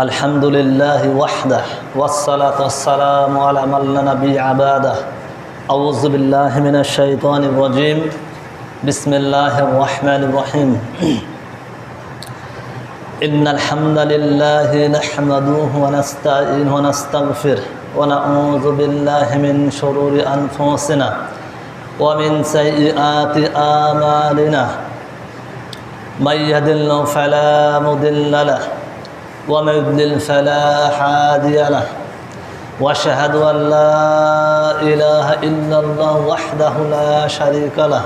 الحمد لله وحده والصلاة والسلام على من لا نبي عباده أعوذ بالله من الشيطان الرجيم بسم الله الرحمن الرحيم إن الحمد لله نحمده ونستعينه ونستغفره ونعوذ بالله من شرور أنفسنا ومن سيئات آمالنا من يهد الله فلا مضل له ومن يضلل فلا هادي له. وأشهد أن لا إله إلا الله وحده لا شريك له.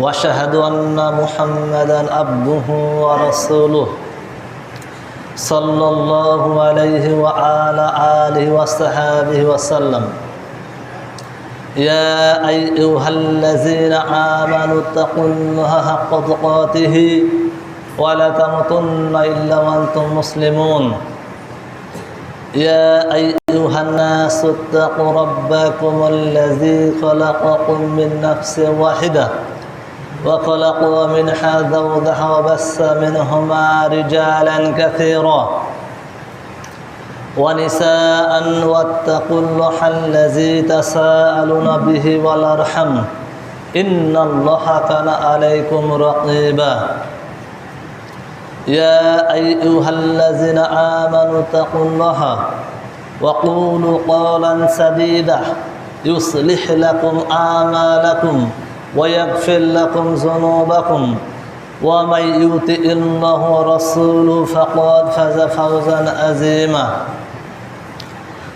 وأشهد أن محمدا عبده ورسوله. صلى الله عليه وعلى آله وصحبه وسلم. يا أيها الذين آمنوا اتقوا الله حق تقاته. ولا تموتن إلا وأنتم مسلمون. يا أيها الناس اتقوا ربكم الذي خلقكم من نفس واحدة وخلق منها زوجها وبث منهما رجالا كثيرا ونساء واتقوا الله الذي تساءلون به والأرحم إن الله كان عليكم رقيبا. يا ايها الذين امنوا اتقوا الله وقولوا قولا سديدا يصلح لكم اعمالكم ويغفر لكم ذنوبكم ومن يطع الله ورسوله فقد فاز فوزا عظيما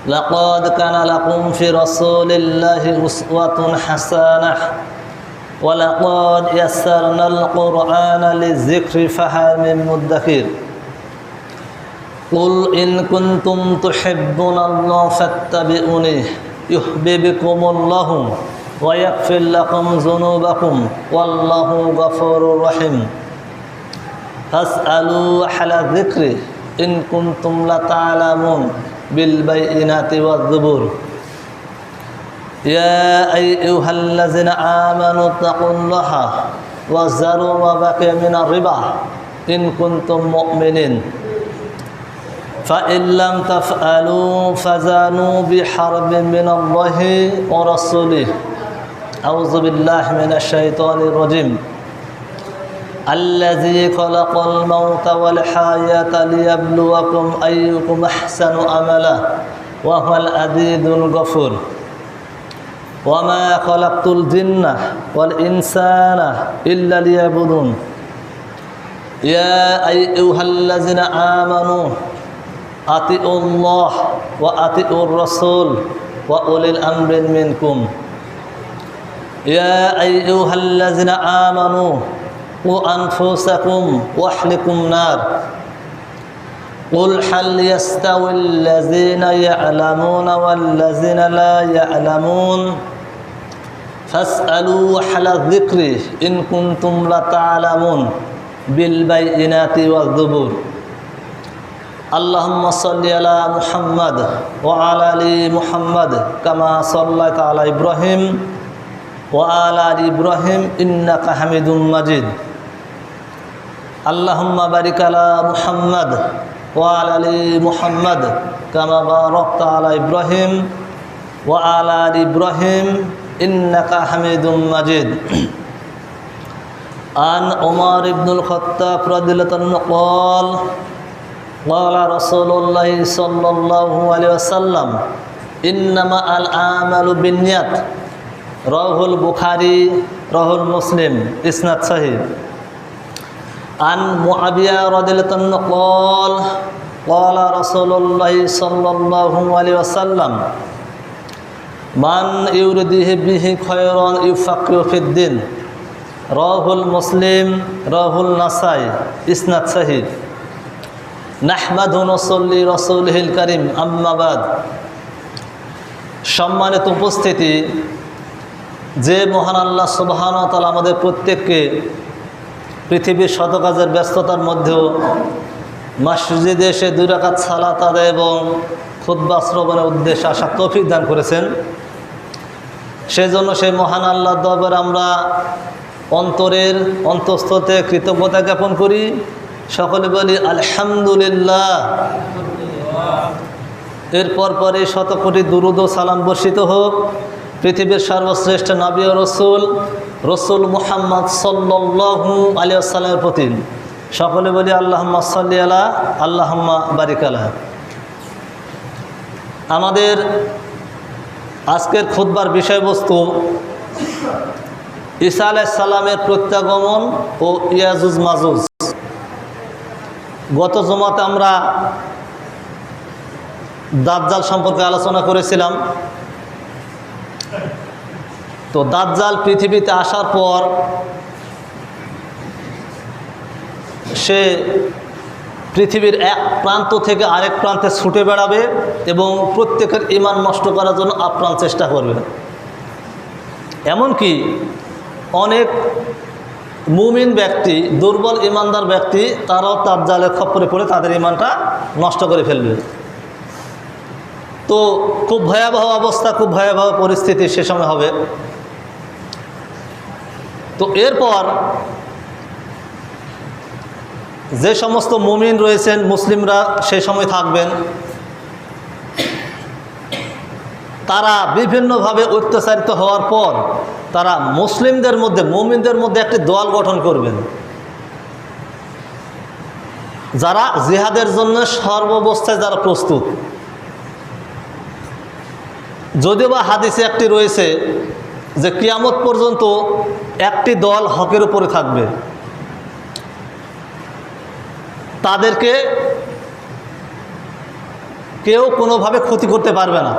لقد كان لكم في رسول الله أسوة حسنة ولقد يسرنا القرآن للذكر فهل من مدكر قل إن كنتم تحبون الله فاتبعوني يحببكم الله ويغفر لكم ذنوبكم والله غفور رحيم فاسألوا أهل الذكر إن كنتم لتعلمون بالبينات والزبور يا أيها الذين آمنوا اتقوا الله وذروا ما بقي من الربا إن كنتم مؤمنين فإن لم تفعلوا فزانوا بحرب من الله ورسوله أعوذ بالله من الشيطان الرجيم الذي خلق الموت والحياة ليبلوكم أيكم أحسن أملا وهو العزيز الغفور ওয়ামা খলাকুল জিন্না ওয়াল ইনসানা ইল্লা লিয়াবুদুন। ইয়া আইয়ুহাল্লাযিনা আমানু আতিউল্লাহ ওয়া আতিউর রাসূল ওয়া উলিল আমরিন মিনকুম। ইয়া আইয়ুহাল্লাযিনা আমানু ও আনফুসাকুম ওয়া আহলিকুম قل هل يستوي الذين يعلمون والذين لا يعلمون فاسألوا أهل الذكر إن كنتم لتعلمون بالبينات والزبور اللهم صل على محمد وعلى ال محمد كما صليت على ابراهيم وعلى ال ابراهيم انك حميد مجيد اللهم بارك على محمد وعلى ال محمد كما باركت على ابراهيم وعلى ال ابراهيم انك حميد مجيد عن عمر بن الخطاب رضي الله عنه قال قال رسول الله صلى الله عليه وسلم إنما الأعمال بالنيات رواه البخاري رواه المسلم إسناد صحيح عن معاوية رضي الله عنه قال قال رسول الله صلى الله عليه وسلم من يريده به خيرا يفقه في الدين رواه المسلم رواه النسائي إسناد صحيح নাহমাদ নসল্লি রসুলহিল করিম আম্মাবাদ সম্মানিত উপস্থিতি যে মহান আল্লাহ সুবাহান তালা আমাদের প্রত্যেককে পৃথিবীর শত কাজের ব্যস্ততার মধ্যেও মসজিদে এসে দুই রাকাত সালাত আদায় এবং খুদ্া শ্রবণের উদ্দেশ্যে আসা তৌফিক দান করেছেন। সেজন্য সেই মহান আল্লাহ দরবার আমরা অন্তরের অন্তঃস্থতে কৃতজ্ঞতা জ্ঞাপন করি। সকলে বলি, আলহামদুলিল্লাহ। এরপর পরে শত কোটি দুরুদ সালাম বর্ষিত হোক। পৃথিবীর সর্বশ্রেষ্ঠ নবী ও রসুল রসুল মুহাম্মদ সাল্লু আলিয়াল্লামের প্রতি সকলে বলি, আল্লাহম্মা সাল্লি আলা, আল্লাহম্মা বারিক আমাদের আজকের খুদ্বার বিষয়বস্তু ঈসা আলাইসাল্লামের প্রত্যাগমন ও ইয়াজুজ মাজুজ। গত জমাতে আমরা দাজ্জাল সম্পর্কে আলোচনা করেছিলাম। তো দাজ্জাল পৃথিবীতে আসার পর সে পৃথিবীর এক প্রান্ত থেকে আরেক প্রান্তে ছুটে বেড়াবে এবং প্রত্যেকের ইমান নষ্ট করার জন্য আপ্রাণ চেষ্টা করবে। এমনকি অনেক মুমিন ব্যক্তি, দুর্বল ইমানদার ব্যক্তি, তারাও তার জালে খপ্পরে পড়ে তাদের ইমানটা নষ্ট করে ফেলবে। তো খুব ভয়াবহ অবস্থা, খুব ভয়াবহ পরিস্থিতি সে সময় হবে। তো এরপর যে সমস্ত মুমিন রয়েছেন, মুসলিমরা সেই সময় থাকবেন। তারা বিভিন্নভাবে অত্যাচারিত হওয়ার পর তারা মুসলিমদের মধ্যে, মুমিনদের মধ্যে একটি দল গঠন করবেন। যারা জিহাদের জন্য সর্বাবস্থায় যারা প্রস্তুত। যদিও বা হাদিসে একটি রয়েছে যে কিয়ামত পর্যন্ত একটি দল হকের উপরে থাকবে। তাদেরকে কেউ কোনোভাবে ক্ষতি করতে পারবে না।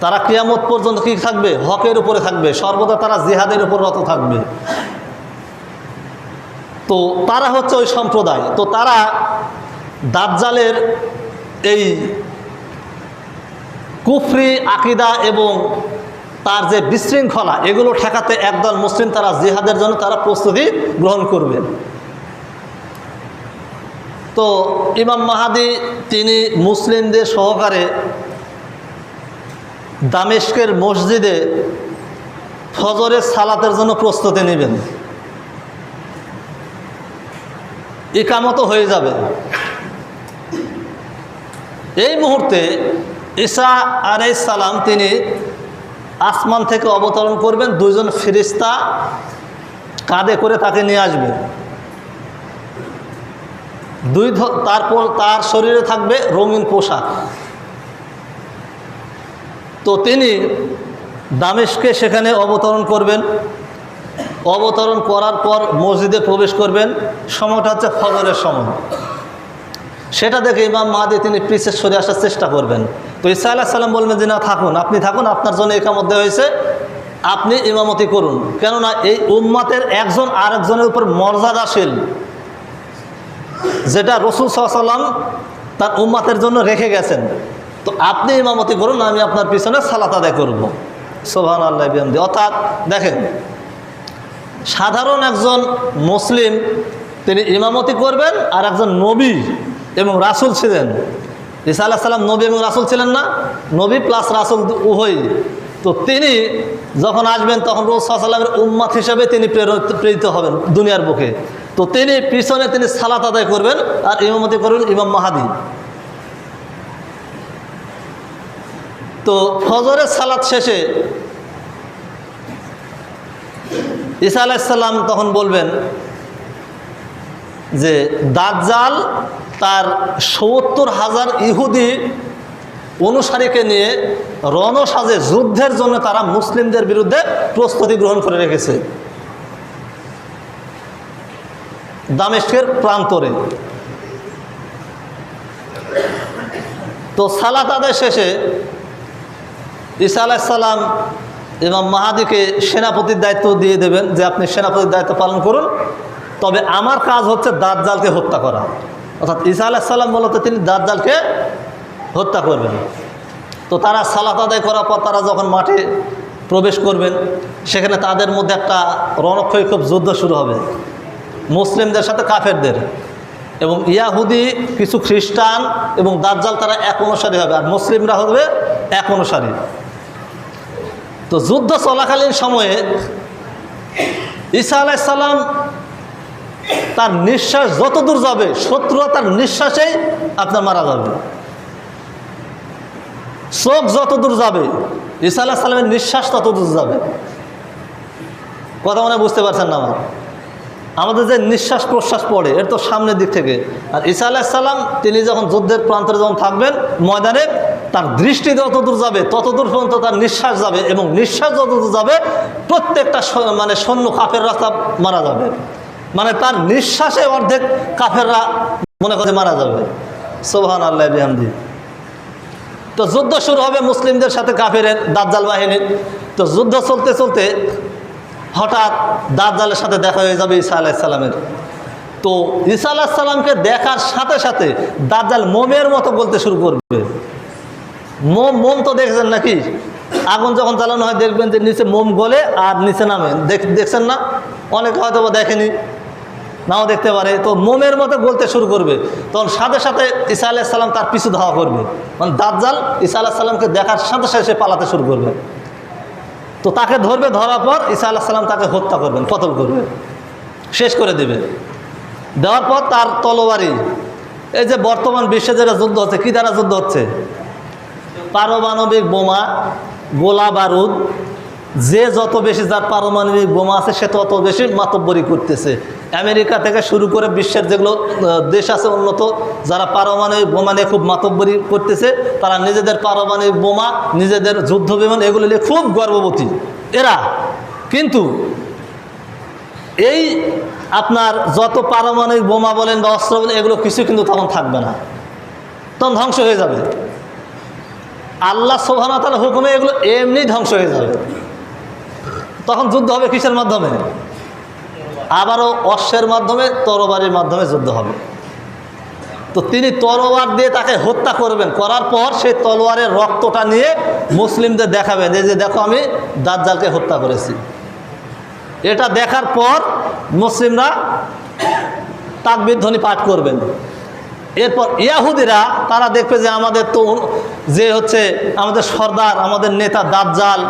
তারা কিয়ামত পর্যন্ত কি থাকবে? হকের উপরে থাকবে। সর্বদা তারা জিহাদের উপর রত থাকবে। তো তারা হচ্ছে ওই সম্প্রদায়। তো তারা দাজ্জালের এই কুফরি, আকিদা এবং তার যে বিশৃঙ্খলা, এগুলো ঠেকাতে একদল মুসলিম তারা জিহাদের জন্য তারা প্রস্তুতি গ্রহণ করবেন তো ইমাম মাহাদি, তিনি মুসলিমদের সহকারে দামেস্কের মসজিদে ফজরের সালাতের জন্য প্রস্তুতি নেবেন। ইকামতো হয়ে যাবে। এই মুহূর্তে ঈসা সালাম তিনি আসমান থেকে অবতরণ করবেন দুজন ফিরিস্তা কাঁধে করে তাকে নিয়ে আসবে। দুই তারপর তার শরীরে থাকবে রঙিন পোশাক। তো তিনি দামেশকে সেখানে অবতরণ করবেন। অবতরণ করার পর মসজিদে প্রবেশ করবেন। সময়টা হচ্ছে ফজরের সময়। সেটা দেখে ইমাম মাহাদি তিনি পিছিয়ে সরে আসার চেষ্টা করবেন। তো ইসা আল্লাহ সাল্লাম বলবেন যে, না, থাকুন, আপনি থাকুন, আপনার জন্য একা মধ্যে হয়েছে। আপনি ইমামতি করুন। কেননা এই উম্মাতের একজন আরেকজনের উপর মর্যাদাশীল, যেটা রসুল সাল্লাম তার উম্মাতের জন্য রেখে গেছেন। তো আপনি ইমামতি করুন আমি আপনার পিছনে সালাত আদায় করব। সোহান আল্লাহ বিহামদি। অর্থাৎ দেখেন, সাধারণ একজন মুসলিম, তিনি ইমামতি করবেন আর একজন নবী এবং রাসুল ছিলেন। ঈসা আল্লাহ সাল্লাম নবী এবং রাসুল ছিলেন না, নবী প্লাস রাসুল উভয়ই। তো তিনি যখন আসবেন, তখন রোজ সাল্লামের উম্মাত হিসেবে তিনি প্রেরিত হবেন দুনিয়ার বুকে। তো তিনি পিছনে তিনি সালাত আদায় করবেন আর ইমামতি করবেন ইমাম মাহাদি। তো ফজরের সালাত শেষে ঈসা আলাইসাল্লাম তখন বলবেন যে, দাজ্জাল তার সত্তর হাজার ইহুদি অনুসারীকে নিয়ে রণসাজে যুদ্ধের জন্য তারা মুসলিমদের বিরুদ্ধে প্রস্তুতি গ্রহণ করে রেখেছে। দামেস্কের প্রান্তরে। তো সালাত আদায় শেষে ঈসা আলাইসাল্লাম ইমাম মাহাদিকে সেনাপতির দায়িত্ব দিয়ে দেবেন যে আপনি সেনাপতির দায়িত্ব পালন করুন, তবে আমার কাজ হচ্ছে দাঁত জালকে হত্যা করা। অর্থাৎ ঈসা আলাহিসাল্লাম মূলত তিনি দাঁতজালকে হত্যা করবেন। তো তারা সালাত আদায় করার পর তারা যখন মাঠে প্রবেশ করবেন, সেখানে তাদের মধ্যে একটা রণক্ষয়ক্ষোভ যুদ্ধ শুরু হবে। মুসলিমদের সাথে কাফেরদের। এবং ইয়াহুদি, কিছু খ্রিস্টান এবং দাজ্জাল তারা এক অনুসারী হবে আর মুসলিমরা হবে এক অনুসারী। তো যুদ্ধ চলাকালীন সময়ে ঈসা আলাইসাল্লাম তার নিঃশ্বাস যত দূর যাবে, শত্রুরা তার নিঃশ্বাসেই আপনার মারা যাবে। চোখ যত দূর যাবে, ঈসা আল্লাহ সাল্লামের নিঃশ্বাস তত দূর যাবে। কথা মনে বুঝতে পারছেন না আমার? আমাদের যে নিঃশ্বাস প্রশ্বাস পড়ে, এর তো সামনের দিক থেকে। আর ঈসা আলাহিসাল্লাম তিনি যখন যুদ্ধের প্রান্তরে যখন থাকবেন, ময়দানে, তার দৃষ্টি যত দূর যাবে তত দূর পর্যন্ত তার নিঃশ্বাস যাবে এবং নিঃশ্বাস যত দূর যাবে, প্রত্যেকটা মানে সৈন্য কাফের রাস্তা মারা যাবে। মানে তার নিঃশ্বাসে অর্ধেক কাফেররা মনে করে মারা যাবে। সোহান আল্লাহ বিহামদি। তো যুদ্ধ শুরু হবে মুসলিমদের সাথে কাফেরের দাজ্জাল বাহিনীর। তো যুদ্ধ চলতে চলতে হঠাৎ দাজ্জালের সাথে দেখা হয়ে যাবে ঈসা আলাইসাল্লামের তো ঈসা আলাহিসাল্লামকে দেখার সাথে সাথে দাজ্জাল মোমের মতো বলতে শুরু করবে। মোম মোম তো দেখছেন নাকি? আগুন যখন জ্বালানো হয়, দেখবেন যে নিচে মোম গলে আর নিচে নামে। দেখ- দেখছেন না? অনেকে হয়তো দেখেনি। নাও দেখতে পারে, তো মোমের মতো গলতে শুরু করবে। তখন সাথে সাথে ঈসা আলাইসাল্লাম তার পিছু ধাওয়া করবে। মানে দাজ্জাল ঈসা আলাহিসাল্লামকে দেখার সাথে সাথে সে পালাতে শুরু করবে। তো তাকে ধরবে, ধরার পর ঈসা আল্লাহ সাল্লাম তাকে হত্যা করবেন কতল করবে। শেষ করে দেবে। দেওয়ার পর তার তলোয়ারি। এই যে বর্তমান বিশ্বে যেটা যুদ্ধ হচ্ছে, কী দ্বারা যুদ্ধ হচ্ছে? পারমাণবিক বোমা, গোলা বারুদ যে যত বেশি যার পারমাণবিক বোমা আছে, সে তত বেশি মাতব্বরি করতেছে। আমেরিকা থেকে শুরু করে বিশ্বের যেগুলো দেশ আছে উন্নত, যারা পারমাণবিক বোমা নিয়ে খুব মাতব্বরি করতেছে, তারা নিজেদের পারমাণবিক বোমা, নিজেদের যুদ্ধ বিমান এগুলো নিয়ে খুব গর্ববতী এরা। কিন্তু এই আপনার যত পারমাণবিক বোমা বলেন বা অস্ত্র বলেন, এগুলো কিছু কিন্তু তখন থাকবে না। তখন ধ্বংস হয়ে যাবে। আল্লাহ সোহানতার হুকুমে এগুলো এমনি ধ্বংস হয়ে যাবে। তখন যুদ্ধ হবে কিসের মাধ্যমে? আবারও অশ্বের মাধ্যমে, তরবারির মাধ্যমে যুদ্ধ হবে। তো তিনি তলোয়ার দিয়ে তাকে হত্যা করবেন। করার পর সেই তলোয়ারের রক্তটা নিয়ে মুসলিমদের দেখাবেন। এই যে দেখো আমি দাজ্জালকে হত্যা করেছি। এটা দেখার পর মুসলিমরা তাকবির ধ্বনি পাঠ করবেন। এরপর ইয়াহুদিরা, তারা দেখবে যে আমাদের তো যে হচ্ছে আমাদের সর্দার, আমাদের নেতা দাজ্জাল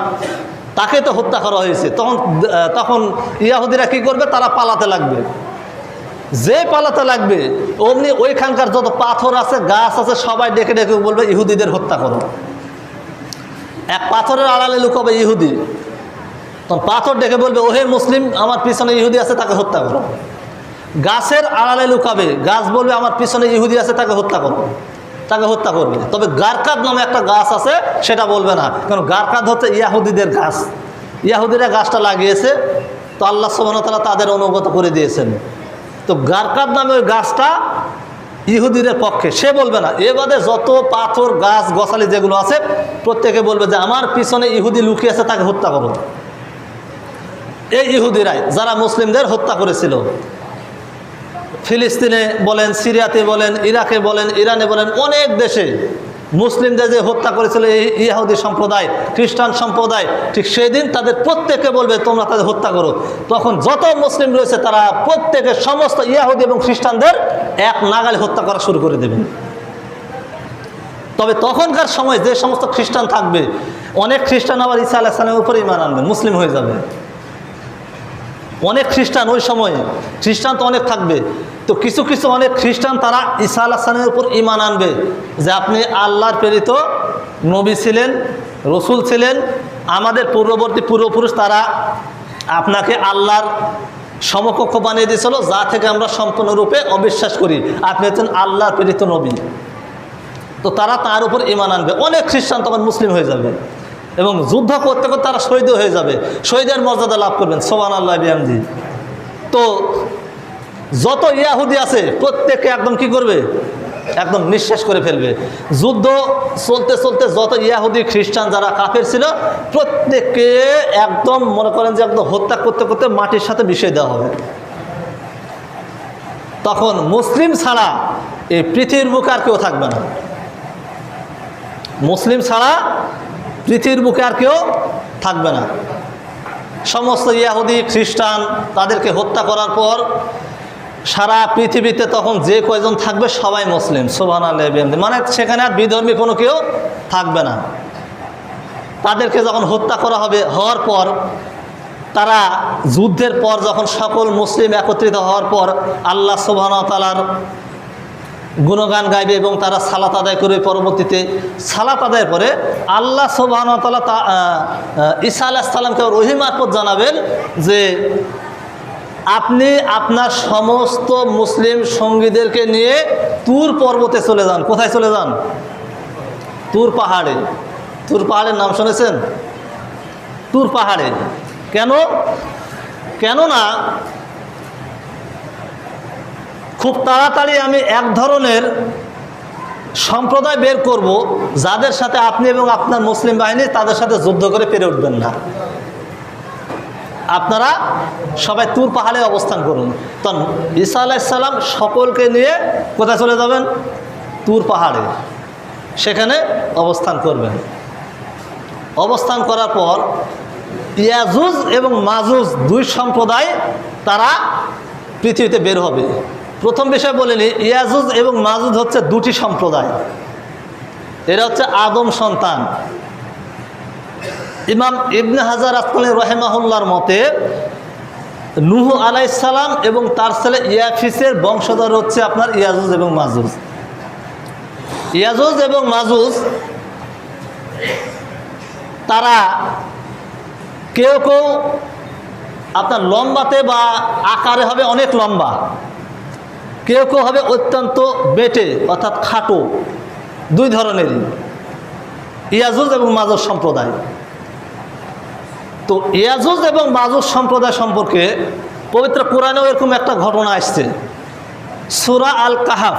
তাকে তো হত্যা করা হয়েছে। তখন তখন ইয়াহুদিরা কি করবে? তারা পালাতে লাগবে। যে পালাতে লাগবে, অমনি ওইখানকার যত পাথর আছে, গাছ আছে, সবাই ডেকে ডেকে বলবে, ইহুদিদের হত্যা করো। এক পাথরের আড়ালে লুকাবে ইহুদি। তখন পাথর ডেকে বলবে, ওহে মুসলিম, আমার পিছনে ইহুদি আছে, তাকে হত্যা করো। গাছের আড়ালে লুকাবে, গাছ বলবে, আমার পিছনে ইহুদি আছে, তাকে হত্যা করো। তাকে হত্যা করবে। তবে গারকাদ নামে একটা গাছ আছে, সেটা বলবে না। কারণ গারকাদ হচ্ছে ইয়াহুদিদের গাছ। ইয়াহুদিরা গাছটা লাগিয়েছে, তো আল্লাহ সুবাহতালা তাদের অনুগত করে দিয়েছেন। তো গারকাদ নামে ওই গাছটা ইহুদিদের পক্ষে। সে বলবে না এ বাদে যত পাথর, গাছ, গছালি যেগুলো আছে, প্রত্যেকে বলবে যে আমার পিছনে ইহুদি লুকিয়ে আছে, তাকে হত্যা করো। এই ইহুদিরাই, যারা মুসলিমদের হত্যা করেছিল ফিলিস্তিনে বলেন, সিরিয়াতে বলেন, ইরাকে বলেন, ইরানে বলেন, অনেক দেশে মুসলিমদের যে হত্যা করেছিল এই ইহুদি সম্প্রদায়, খ্রিস্টান সম্প্রদায়, ঠিক সেই দিন তাদের প্রত্যেকে বলবে, তোমরা তাদের হত্যা করো। তখন যত মুসলিম রয়েছে, তারা প্রত্যেকের সমস্ত ইয়াহুদি এবং খ্রিস্টানদের এক নাগালে হত্যা করা শুরু করে দেবেন তবে তখনকার সময় যে সমস্ত খ্রিস্টান থাকবে, অনেক খ্রিস্টান আবার ঈসা আলাহিসামের উপরে ইমান আনবেন মুসলিম হয়ে যাবে। অনেক খ্রিস্টান ওই সময়ে, খ্রিস্টান তো অনেক থাকবে। তো কিছু কিছু অনেক খ্রিস্টান তারা ঈসা আলাহানের উপর ইমান আনবে, যে আপনি আল্লাহর প্রেরিত নবী ছিলেন, রসুল ছিলেন, আমাদের পূর্ববর্তী পূর্বপুরুষ তারা আপনাকে আল্লাহর সমকক্ষ বানিয়ে দিয়েছিল, যা থেকে আমরা সম্পূর্ণরূপে অবিশ্বাস করি। আপনি হচ্ছেন আল্লাহর প্রেরিত নবী। তো তারা তার উপর ইমান আনবে। অনেক খ্রিস্টান তখন মুসলিম হয়ে যাবে। এবং যুদ্ধ করতে করতে তারা শহীদ হয়ে যাবে। শহীদের মর্যাদা লাভ করবেন। সোমান আল্লাহ বিহামদি। তো যত ইয়াহুদি আছে, প্রত্যেককে একদম কি করবে? একদম নিঃশেষ করে ফেলবে। যুদ্ধ চলতে চলতে যত ইয়াহুদি, খ্রিস্টান যারা কাফের ছিল, প্রত্যেককে একদম মনে করেন যে একদম হত্যা করতে করতে মাটির সাথে মিশিয়ে দেওয়া হবে। তখন মুসলিম ছাড়া এই পৃথিবীর বুকে আর কেউ থাকবে না। মুসলিম ছাড়া পৃথিবীর বুকে আর কেউ থাকবে না। সমস্ত ইয়াহুদি, খ্রিস্টান তাদেরকে হত্যা করার পর সারা পৃথিবীতে তখন যে কয়জন থাকবে সবাই মুসলিম সোভান মানে সেখানে আর বিধর্মী কোনো কেউ থাকবে না। তাদেরকে যখন হত্যা করা হবে হওয়ার পর, তারা যুদ্ধের পর যখন সকল মুসলিম একত্রিত হওয়ার পর আল্লাহ সুবাহতালার গুণগান গাইবে এবং তারা সালাত আদায় করবে পরবর্তীতে। সালাত আদায়ের পরে আল্লাহ সুবাহতালা তা ঈসা আলাহিসাল্লামকে রহিমারপত জানাবেন যে আপনি আপনার সমস্ত মুসলিম সঙ্গীদেরকে নিয়ে তুর পর্বতে চলে যান। কোথায় চলে যান? তুর পাহাড়ে। তুর পাহাড়ের নাম শুনেছেন? তুর পাহাড়ে। কেন? কেননা খুব তাড়াতাড়ি আমি এক ধরনের সম্প্রদায় বের করব যাদের সাথে আপনি এবং আপনার মুসলিম বাহিনী তাদের সাথে যুদ্ধ করে পেরে উঠবেন না। আপনারা সবাই তুর পাহাড়ে অবস্থান করুন। তখন ঈসা আলাইসাল্লাম সকলকে নিয়ে কোথায় চলে যাবেন? তুর পাহাড়ে। সেখানে অবস্থান করবেন। অবস্থান করার পর ইয়াজুজ এবং মাজুজ দুই সম্প্রদায় তারা পৃথিবীতে বের হবে। প্রথম বিষয় বলিনি, ইয়াজুজ এবং মাজুজ হচ্ছে দুটি সম্প্রদায়। এরা হচ্ছে আদম সন্তান। ইমাম ইবনে হাজার আসকালী রহেমাহুল্লার মতে, নুহু আলাইসালাম এবং তার ছেলে ইয়াফিসের বংশধর হচ্ছে আপনার ইয়াজুজ এবং মাজুজ। ইয়াজুজ এবং মাজুজ, তারা কেউ কেউ আপনার লম্বাতে বা আকারে হবে অনেক লম্বা। কেউ কেউ হবে অত্যন্ত বেটে, অর্থাৎ খাটো, দুই ধরনেরই ইয়াজুজ এবং মাজুজ সম্প্রদায়। তো ইয়াজুজ এবং মাজুজ সম্প্রদায় সম্পর্কে পবিত্র কোরআনেও এরকম একটা ঘটনা আসছে। সুরা আল কাহাফ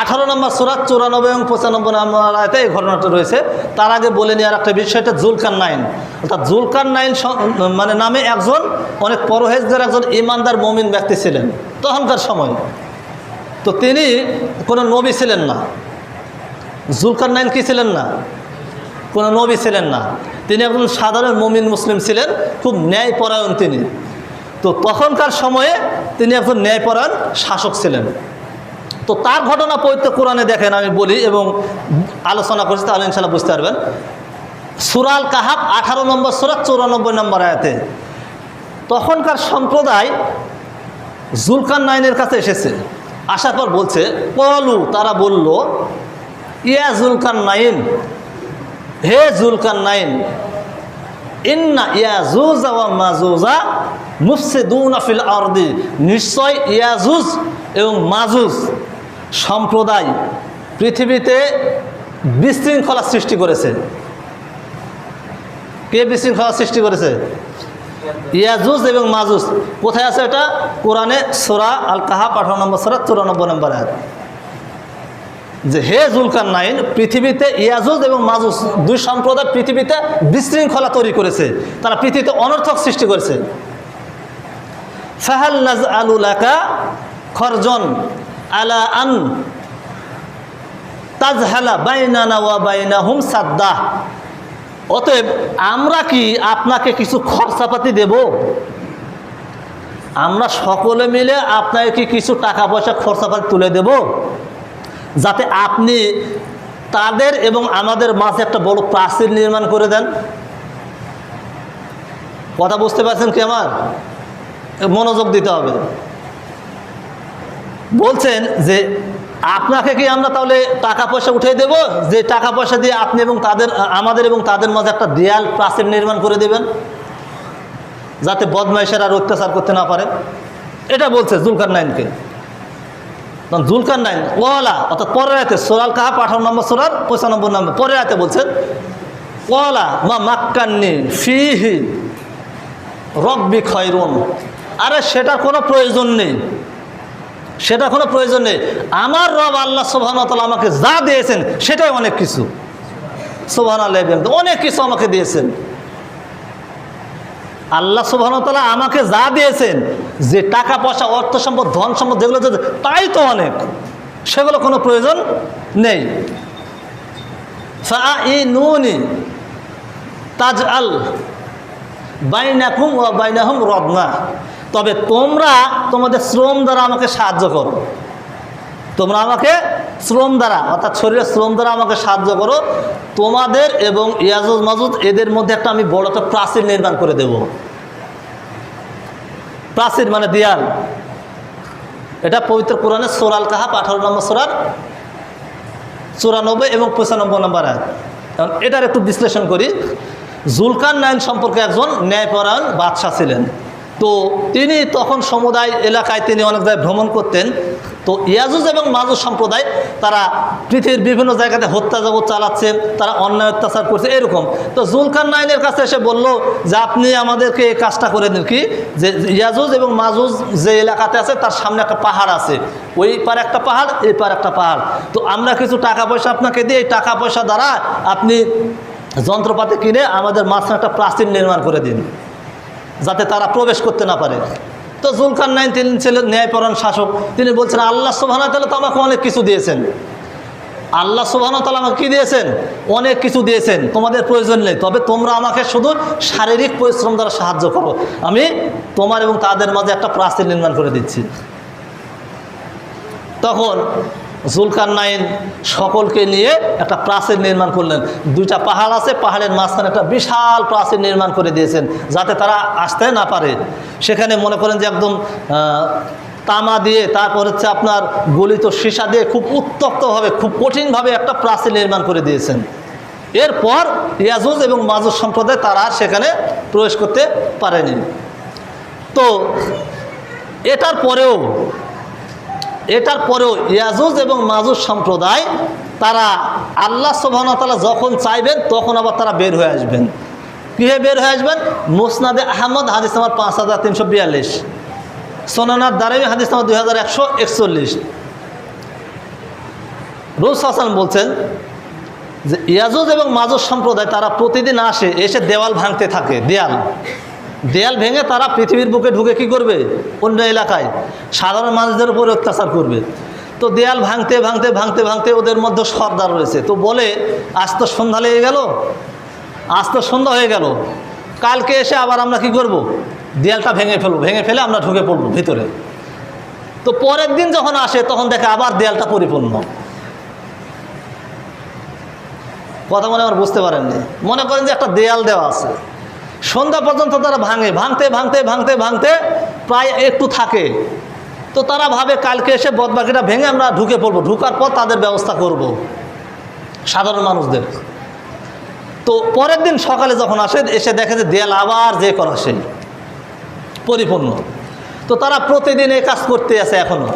আঠারো নম্বর সুরাত চুরানব্বই এবং পঁচানব্বই নম্বর আয়তে এই ঘটনাটা রয়েছে। তার আগে বলে নেওয়ার একটা বিষয়টা জুলকার নাইন অর্থাৎ জুলকার নাইন মানে নামে একজন, অনেক পরহেজদের একজন ইমানদার মমিন ব্যক্তি ছিলেন তখনকার সময়। তো তিনি কোনো নবী ছিলেন না। জুলকার নাইন কি ছিলেন না? কোনো নবী ছিলেন না। তিনি একজন সাধারণ মমিন মুসলিম ছিলেন, খুব ন্যায়পরায়ণ তিনি। তো তখনকার সময়ে তিনি একজন ন্যায়পরায়ণ শাসক ছিলেন। তো তার ঘটনা পবিত্র কোরআনে দেখেন আমি বলি এবং আলোচনা করছি, তাহলে ইনশাল্লাহ বুঝতে পারবেন। সুরাল কাহাব আঠারো নম্বর সুরাত চৌরানব্বই নম্বর আয়াতে। তখনকার সম্প্রদায় জুলকান নাইনের কাছে এসেছে। আসার পর বলছে, কলু, তারা বলল, ইয়া জুলকান নাইন হে জুলকান নাইন ইন্না ইয়াজুজা ওয়া মাজুজা মুফসিদুন ফিল আরদি, নিশ্চয় ইয়াজুজ এবং মাজুজ সম্প্রদায় পৃথিবীতে বিশৃঙ্খলা সৃষ্টি করেছে। কে বিশৃঙ্খলা সৃষ্টি করেছে? ইয়াজুজ এবং মাজুজ। কোথায় আছে এটা? কোরআনে সোরা আল কাহা আঠারো নম্বর সোরা, চুরানব্বই নম্বর যে হে জুলকার নাইন পৃথিবীতে ইয়াজুজ এবং মাজুজ দুই সম্প্রদায় পৃথিবীতে বিশৃঙ্খলা তৈরি করেছে। তারা পৃথিবীতে অনর্থক সৃষ্টি করেছে। ফাহাল নাজ আলুলাকা খরজন। আলা আন তাজহালা বাইনানা ওয়া বাইনা হুম সাদ্দাহ অতএব আমরা কি আপনাকে কিছু খরচাপাতি দেব? আমরা সকলে মিলে আপনাকে কি কিছু টাকা পয়সা খরচাপাতি তুলে দেব? যাতে আপনি তাদের এবং আমাদের মাঝে একটা বড় প্রাচীর নির্মাণ করে দেন। কথা বুঝতে পারছেন কি আমার? মনোযোগ দিতে হবে। বলছেন যে আপনাকে কি আমরা তাহলে টাকা পয়সা উঠিয়ে দেব? যে টাকা পয়সা দিয়ে আপনি এবং তাদের, আমাদের এবং তাদের মাঝে একটা দেয়াল প্রাচীর নির্মাণ করে দেবেন, যাতে বদমাইশের আর অত্যাচার করতে না পারে। এটা বলছে জুলকার নাইনকে জুলকার নাইন ওয়ালা, অর্থাৎ পরের রাতে সোরাল কাহা আঠারো নম্বর সোরাল পঁচানব্বই নম্বর, পরের রাতে বলছেন ওয়ালা মা মাক্কান্নি ফিহি রব্বি খয়রুন। আরে সেটার কোনো প্রয়োজন নেই। সেটা কোনো প্রয়োজন নেই। আমার রব আল্লাহ সোভানতাল আমাকে যা দিয়েছেন, সেটাই অনেক কিছু। সোভান আল্লাহ অনেক কিছু আমাকে দিয়েছেন। আল্লাহ সুবাহতাল্লাহ আমাকে যা দিয়েছেন, যে টাকা পয়সা, অর্থ সম্পদ, ধন সম্পদ, যেগুলো তাই তো অনেক। সেগুলো কোনো প্রয়োজন নেই। নুনি তাজ আল বাইনাকুম ও বাইনাহুম রদনা তবে তোমরা তোমাদের শ্রম দ্বারা আমাকে সাহায্য করো। তোমরা আমাকে শ্রম দ্বারা, অর্থাৎ শরীরের শ্রম দ্বারা আমাকে সাহায্য করো। তোমাদের এবং ইয়াজুজ মাজুদ এদের মধ্যে একটা আমি বড় একটা প্রাচীর নির্মাণ করে দেব। প্রাচীর মানে দেয়াল। এটা পবিত্র কোরআনের সোরাল কাহাব আঠারো নম্বর সোরার চুরানব্বই এবং পঁচানব্বই নম্বর এখন এটার একটু বিশ্লেষণ করি। জুলকান নাইন সম্পর্কে একজন ন্যায়পরায়ণ বাদশাহ ছিলেন। তো তিনি তখন সমুদায় এলাকায় তিনি অনেক জায়গায় ভ্রমণ করতেন। তো ইয়াজুজ এবং মাজুজ সম্প্রদায় তারা পৃথিবীর বিভিন্ন জায়গাতে হত্যা জগৎ চালাচ্ছে, তারা অন্যায় অত্যাচার করছে, এরকম। তো জুলকান নাইনের কাছে এসে বলল যে, আপনি আমাদেরকে এই কাজটা করে দিন কি? যে ইয়াজুজ এবং মাজুজ যে এলাকাতে আছে, তার সামনে একটা পাহাড় আছে। ওই পার একটা পাহাড়, এই পার একটা পাহাড়। তো আমরা কিছু টাকা পয়সা আপনাকে দিই, এই টাকা পয়সা দ্বারা আপনি যন্ত্রপাতি কিনে আমাদের মাঝখানে একটা প্রাচীন নির্মাণ করে দিন। যাতে তারা প্রবেশ করতে না পারে। তো জুলকার নাইন তিনি ছিলেন ন্যায়পরায়ণ শাসক, তিনি বলছেন, আল্লাহ সুবাহ তাহলে তো আমাকে অনেক কিছু দিয়েছেন। আল্লাহ সুবাহ তালা আমাকে কী দিয়েছেন? অনেক কিছু দিয়েছেন, তোমাদের প্রয়োজন নেই, তবে তোমরা আমাকে শুধু শারীরিক পরিশ্রম দ্বারা সাহায্য করো। আমি তোমার এবং তাদের মাঝে একটা প্রাচীর নির্মাণ করে দিচ্ছি। তখন জুলকার নাইন সকলকে নিয়ে একটা প্রাচীর নির্মাণ করলেন। দুইটা পাহাড় আছে, পাহাড়ের মাঝখানে একটা বিশাল প্রাচীর নির্মাণ করে দিয়েছেন, যাতে তারা আসতে না পারে। সেখানে মনে করেন যে একদম তামা দিয়ে, তারপর হচ্ছে আপনার গলিত সীসা দিয়ে খুব উত্তপ্তভাবে, খুব কঠিনভাবে একটা প্রাচীর নির্মাণ করে দিয়েছেন। এরপর ইয়াজুজ এবং মাজুজ সম্প্রদায় তারা সেখানে প্রবেশ করতে পারেনি। তো, এটার পরেও এটার পরেও ইয়াজুজ এবং মাজুজ সম্প্রদায়, তারা আল্লাহ সোবাহতালা যখন চাইবেন, তখন আবার তারা বের হয়ে আসবেন। কীভাবে বের হয়ে আসবেন? মুসনাদে আহমদ, হাদিস নাম্বার পাঁচ হাজার তিনশো বিয়াল্লিশ। সোনানার দারামি, হাদিস নাম্বার দুই হাজার একশো একচল্লিশ। রুস হাসান বলছেন যে, ইয়াজুজ এবং মাজুজ সম্প্রদায়, তারা প্রতিদিন আসে, এসে দেওয়াল ভাঙতে থাকে, দেয়াল। দেয়াল ভেঙে তারা পৃথিবীর বুকে ঢুকে কি করবে? অন্য এলাকায়। সাধারণ মানুষদের উপর অত্যাচার করবে। তো দেয়াল ভাঙতে ভাঙতে ভাঙতে ভাঙতে ওদের মধ্যে সর্দার রয়েছে। তো বলে, আজ তো সন্ধ্যা লেগে গেল। আজ তো সন্ধ্যা হয়ে গেল। কালকে এসে আবার আমরা কি করব? দেয়ালটা ভেঙে ফেলব। ভেঙে ফেলে আমরা ঢুকে পড়ব ভিতরে। তো পরের দিন যখন আসে, তখন দেখে আবার দেয়ালটা পরিপূর্ণ। কথা মনে আমার বুঝতে পারেননি। মনে করেন যে একটা দেয়াল দেওয়া আছে। সন্ধ্যা পর্যন্ত তারা ভাঙে, ভাঙতে ভাঙতে ভাঙতে ভাঙতে প্রায় একটু থাকে। তো তারা ভাবে কালকে এসে বদবাকিটা ভেঙে আমরা ঢুকে পড়ব। ঢুকার পর তাদের ব্যবস্থা করব। সাধারণ মানুষদের। তো পরের দিন সকালে যখন আসে, এসে দেখে যে দেয়াল আবার যে করা সেই, পরিপূর্ণ। তো তারা প্রতিদিন এই কাজ করতে আছে এখনও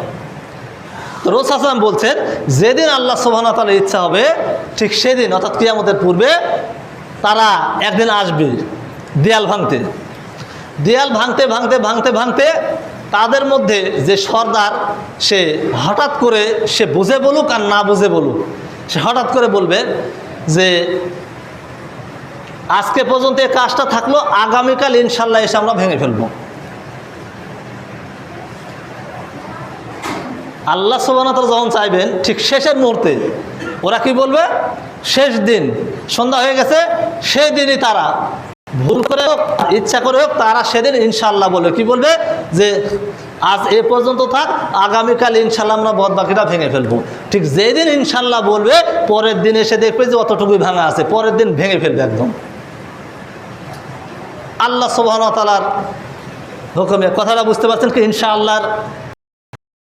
হাসান বলছেন, যেদিন আল্লাহ সোহানা তালার ইচ্ছা হবে, ঠিক সেদিন, অর্থাৎ কিয়ামতের পূর্বে, তারা একদিন আসবে। দেয়াল ভাঙতে। দেয়াল ভাঙতে ভাঙতে ভাঙতে ভাঙতে তাদের মধ্যে যে সর্দার, সে হঠাৎ করে, সে বুঝে বলুক আর না বুঝে বলুক, সে হঠাৎ করে বলবে যে, আজকে পর্যন্ত এই কাজটা থাকল, আগামীকাল ইনশাল্লাহ এসে আমরা ভেঙে ফেলব। আল্লাহ সোবানত যখন চাইবেন, ঠিক শেষের মুহূর্তে ওরা কি বলবে? শেষ দিন, সন্ধ্যা হয়ে গেছে, সেই দিনই তারা ভুল করে হোক, ইচ্ছা করে হোক, তারা সেদিন ইনশাল্লাহ বলবে। কি বলবে? যে আজ এ পর্যন্ত থাক, আগামীকাল ইনশাল্লাহ আমরা বদ বাকিটা ভেঙে ফেলব। ঠিক যেদিন ইনশাল্লাহ বলবে, পরের দিন এসে দেখবে যে অতটুকুই ভাঙা আছে, পরের দিন ভেঙে ফেলবে একদম। আল্লাহ সোবাহতালার হুকুমে। কথাটা বুঝতে পারছেন কি? ইনশাআল্লাহর